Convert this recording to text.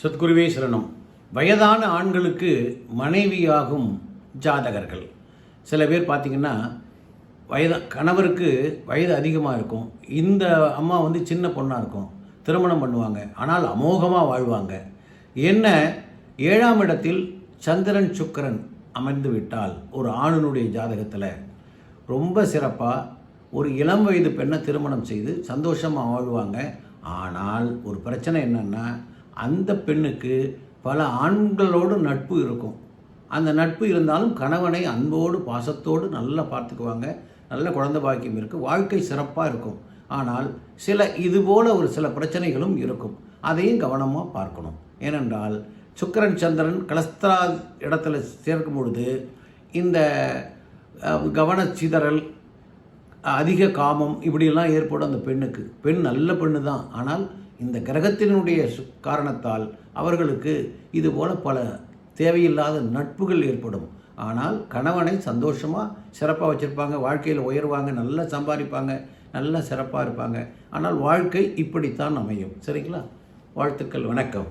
சத்குருவே சரணம். வயதான ஆண்களுக்கு மனைவியாகும் ஜாதகர்கள். சில பேர் பார்த்தீங்கன்னா வயது கணவருக்கு வயது அதிகமாக இருக்கும். இந்த அம்மா வந்து சின்ன பொண்ணாக இருக்கும். திருமணம் பண்ணுவாங்க. ஆனால் அமோகமாக வாழ்வாங்க. என்ன? ஏழாம் இடத்தில் சந்திரன் சுக்கரன் அமைந்து விட்டால் ஒரு ஆணினுடைய ஜாதகத்தில் ரொம்ப சிறப்பாக ஒரு இளம் வயது பெண்ணை திருமணம் செய்து சந்தோஷமாக வாழ்வாங்க. ஆனால் ஒரு பிரச்சனை என்னென்னா அந்த பெண்ணுக்கு பல ஆண்களோடு நட்பு இருக்கும். அந்த நட்பு இருந்தாலும் கணவனை அன்போடு பாசத்தோடு நல்லா பார்த்துக்குவாங்க. நல்ல குழந்தை பாக்கியம் இருக்குது வாழ்க்கை சிறப்பாக இருக்கும். ஆனால் சில இதுபோல் ஒரு சில பிரச்சனைகளும் இருக்கும். அதையும் கவனமாக பார்க்கணும். ஏனென்றால் சுக்கரன் சந்திரன் கலஸ்திரா இடத்துல சேர்க்கும் பொழுது இந்த கவனச்சிதறல் அதிக காமம் இப்படியெல்லாம் ஏற்படும் அந்த பெண்ணுக்கு. பெண் நல்ல பெண்ணு தான் ஆனால் இந்த கிரகத்தினுடைய காரணத்தால் அவர்களுக்கு இதுபோல பல தேவையில்லாத நட்புகள் ஏற்படும். ஆனால் கணவனை சந்தோஷமாக சிறப்பாக வச்சுருப்பாங்க வாழ்க்கையில் உயர்வாங்க நல்லா சம்பாதிப்பாங்க நல்லா சிறப்பாக இருப்பாங்க. ஆனால் வாழ்க்கை இப்படித்தான் அமையும். சரிங்களா? வாழ்த்துக்கள் வணக்கம்.